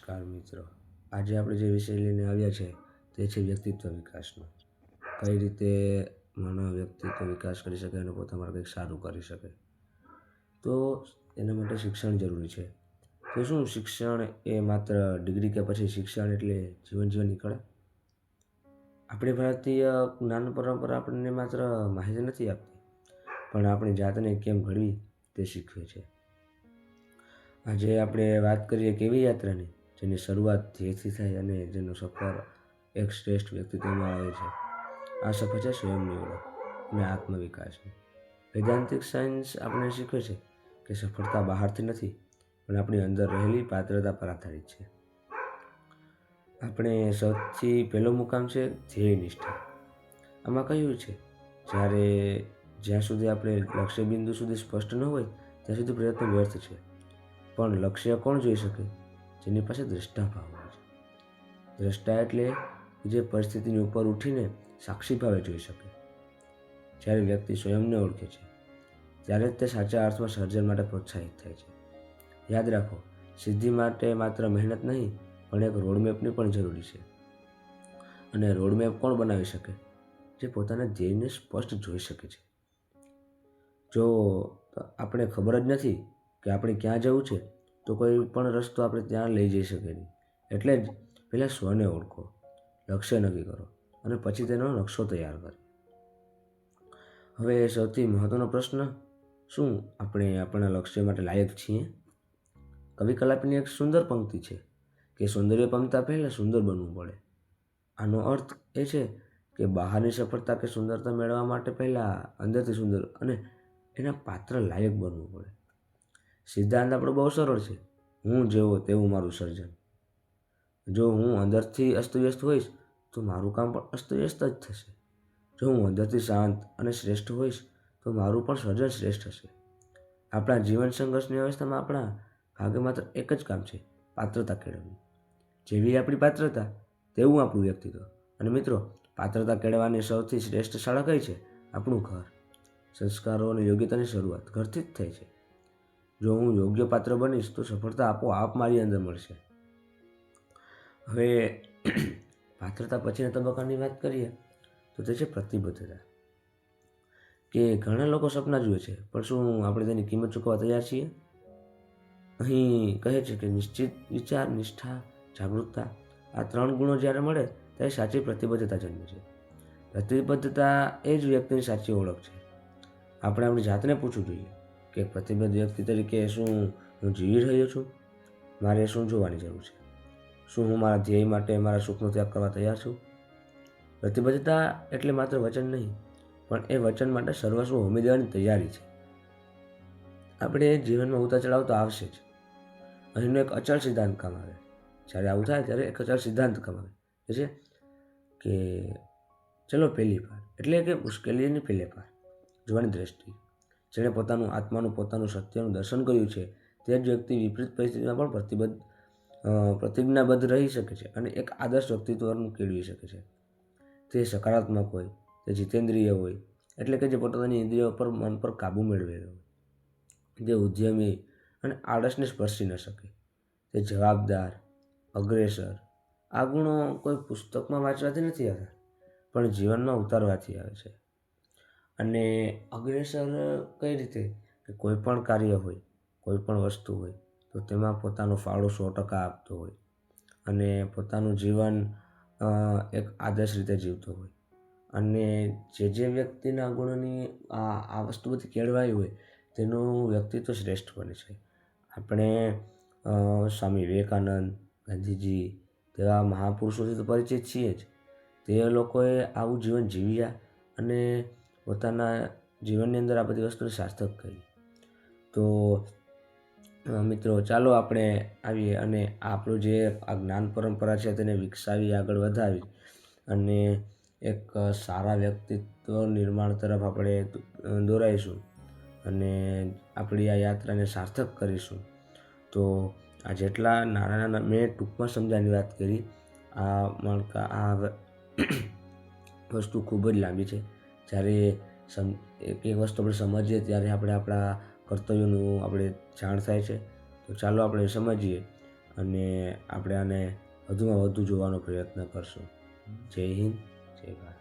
નમસ્કાર મિત્રો. આજે આપણે જે વિષય લઈને આવ્યા છે, તે છે વ્યક્તિત્વ વિકાસનો. કઈ રીતે માનવ વ્યક્તિત્વ વિકાસ કરી શકે અને પોતામાં કંઈક સારું કરી શકે? તો એના માટે શિક્ષણ જરૂરી છે. તો શું શિક્ષણ એ માત્ર ડિગ્રી કે પછી શિક્ષણ એટલે જીવન જીવનની કળા આપણી ભારતીય જ્ઞાન પરંપરા આપણને માત્ર માહિતી નથી આપતી, પણ આપણી જાતને કેમ ઘડવી તે શીખવે છે. આજે આપણે વાત કરીએ કેવી યાત્રાની? જેની શરૂઆત ધ્યેયથી થાય અને જેનો સફર એક શ્રેષ્ઠ વ્યક્તિત્વમાં આવે છે. આ સફર છે સ્વયંની ઓળખ અને આત્મવિકાસની વૈદાંતિક સાયન્સ આપણે શીખવે છે કે સફળતા બહારથી નથી, પણ આપણી અંદર રહેલી પાત્રતા પર આધારિત છે. આપણે સૌથી પહેલો મુકામ છે ધ્યેય નિષ્ઠા. આમાં કહ્યું છે, જ્યારે જ્યાં સુધી આપણે લક્ષ્ય બિંદુ સુધી સ્પષ્ટ ન હોય, ત્યાં સુધી પ્રયત્ન વ્યર્થ છે. પણ લક્ષ્ય કોણ જોઈ શકે? જેની પાસે દ્રષ્ટા ભાવ હોય છે. દ્રષ્ટા એટલે જે પરિસ્થિતિની ઉપર ઉઠીને સાક્ષી ભાવે જોઈ શકે. જ્યારે વ્યક્તિ સ્વયંને ઓળખે છે, ત્યારે જ તે સાચા અર્થમાં સર્જન માટે પ્રોત્સાહિત થાય છે. યાદ રાખો, સિદ્ધિ માટે માત્ર મહેનત નહીં, પણ એક રોડમેપની પણ જરૂરી છે. અને રોડમેપ કોણ બનાવી શકે? જે પોતાના ધ્યેયને સ્પષ્ટ જોઈ શકે છે. જો આપણે ખબર જ નથી કે આપણે ક્યાં જવું છે તો કોઈ પણ રસ્તો આપણે ત્યાં લઈ જઈ શકે નહીં. એટલે જ પહેલાં સ્વને ઓળખો, લક્ષ્ય નક્કી કરો અને પછી તેનો નકશો તૈયાર કરો. હવે સૌથી મહત્ત્વનો પ્રશ્ન, શું આપણે આપણા લક્ષ્ય માટે લાયક છીએ? કવિ કલાપીની એક સુંદર પંક્તિ છે કે સૌંદર્ય પામતા પહેલાં સુંદર બનવું પડે. આનો અર્થ એ છે કે બહારની સફળતા કે સુંદરતા મેળવવા માટે પહેલાં અંદરથી સુંદર અને એના પાત્ર લાયક બનવું પડે. સિદ્ધાંત આપણો બહુ સરળ છે. હું જેવો તેવું મારું સર્જન. જો હું અંદરથી અસ્તવ્યસ્ત હોઈશ, તો મારું કામ પણ અસ્તવ્યસ્ત જ થશે. જો હું અંદરથી શાંત અને શ્રેષ્ઠ હોઈશ, તો મારું પણ સર્જન શ્રેષ્ઠ હશે. આપણા જીવન સંઘર્ષની અવસ્થામાં આપણા ભાગે માત્ર એક જ કામ છે, પાત્રતા કેળવવી. જેવી આપણી પાત્રતા, તેવું આપણું વ્યક્તિત્વ. અને મિત્રો, પાત્રતા કેળવવાની સૌથી શ્રેષ્ઠ શાળા કઈ છે? આપણું ઘર. સંસ્કારો અને યોગ્યતાની શરૂઆત ઘરથી જ થાય છે. જો હું યોગ્ય પાત્ર બનીશ તો સફળતા આપોઆપ મારી અંદર મળશે. હવે પાત્રતા પછીના તબક્કાની વાત કરીએ, તો તે છે પ્રતિબદ્ધતા. કે ઘણા લોકો સપના જુએ છે, પણ શું આપણે તેની કિંમત ચૂકવવા તૈયાર છીએ? અહીં કહે છે કે નિશ્ચિત વિચાર, નિષ્ઠા, જાગૃતતા, આ ત્રણ ગુણો જ્યારે મળે ત્યારે સાચી પ્રતિબદ્ધતા જન્મે છે. પ્રતિબદ્ધતા એ જ વ્યક્તિની સાચી ઓળખ છે. આપણે આપણી જાતને પૂછવું જોઈએ. કે પ્રતિબદ્ધ વ્યક્તિ તરીકે શું હું જીવી રહ્યો છું? મારે શું જોવાની જરૂર છે? શું હું મારા ધ્યેય માટે મારા સુખનો ત્યાગ કરવા તૈયાર છું? પ્રતિબદ્ધતા એટલે માત્ર વચન નહીં, પણ એ વચન માટે સર્વસ્વ હોમી દેવાની તૈયારી છે. આપણે જીવનમાં ઉતાર ચડાવ તો આવશે જ. અહીંનો એક અચળ સિદ્ધાંત કામ આવે. જ્યારે આવું થાય ત્યારે એક અચળ સિદ્ધાંત કામ આવે. છે કે, ચલો પહેલી પાર એટલે કે મુશ્કેલીની પહેલી પાર જોવાની દ્રષ્ટિ. જેણે પોતાનું આત્માનું, પોતાનું સત્યનું દર્શન કર્યું છે, તે જ વ્યક્તિ વિપરીત પરિસ્થિતિમાં પણ પ્રતિબદ્ધ પ્રતિજ્ઞાબદ્ધ રહી શકે છે અને એક આદર્શ વ્યક્તિત્વનું કેળવી શકે છે. તે સકારાત્મક હોય, તે જીતેન્દ્રિય હોય, એટલે કે જે પોતાની ઇન્દ્રિયો પર, મન પર કાબૂ મેળવેલો હોય તે ઉદ્યમી અને આળસને સ્પર્શી ન શકે. તે જવાબદાર, અગ્રેસર. આ ગુણો કોઈ પુસ્તકમાં વાંચવાથી નથી આવતા, પણ જીવનમાં ઉતારવાથી આવે છે. અને અગ્રેસર કઈ રીતે? કે કોઈ પણ કાર્ય હોય, કોઈ પણ વસ્તુ હોય, તો તેમાં પોતાનો ફાળો સો ટકા આપતો હોય અને પોતાનું જીવન એક આદર્શ રીતે જીવતો હોય. અને જે જે વ્યક્તિના ગુણોની આ આ વસ્તુ બધી કેળવાઈ હોય, તેનું વ્યક્તિત્વ શ્રેષ્ઠ બને છે. આપણે સ્વામી વિવેકાનંદ, ગાંધીજી તેવા મહાપુરુષોથી તો પરિચિત છીએ જ. તે લોકોએ આવું જીવન જીવ્યા અને પોતાના જીવનની અંદર આ બધી વસ્તુને સાર્થક કરી. તો મિત્રો, ચાલો આપણે આવીએ અને આપણું જે આ જ્ઞાન પરંપરા છે તેને વિકસાવી આગળ વધાવી અને એક સારા વ્યક્તિત્વ નિર્માણ તરફ આપણે દોરાઈશું અને આપણી આ યાત્રાને સાર્થક કરીશું. તો, આ જેટલા નાના નાના મેં ટૂંકમાં સમજાવવાની વાત કરી, આ માળકા આ વસ્તુ ખૂબ જ લાંબી છે. જ્યારે સમ, એક એક વસ્તુ આપણે સમજીએ ત્યારે આપણે આપણા કર્તવ્યોનું આપણે જાણ થાય છે. તો ચાલો આપણે સમજીએ અને આપણે આને વધુમાં વધુ જોવાનો પ્રયત્ન કરશું. જય હિન્દ, જય ભારત.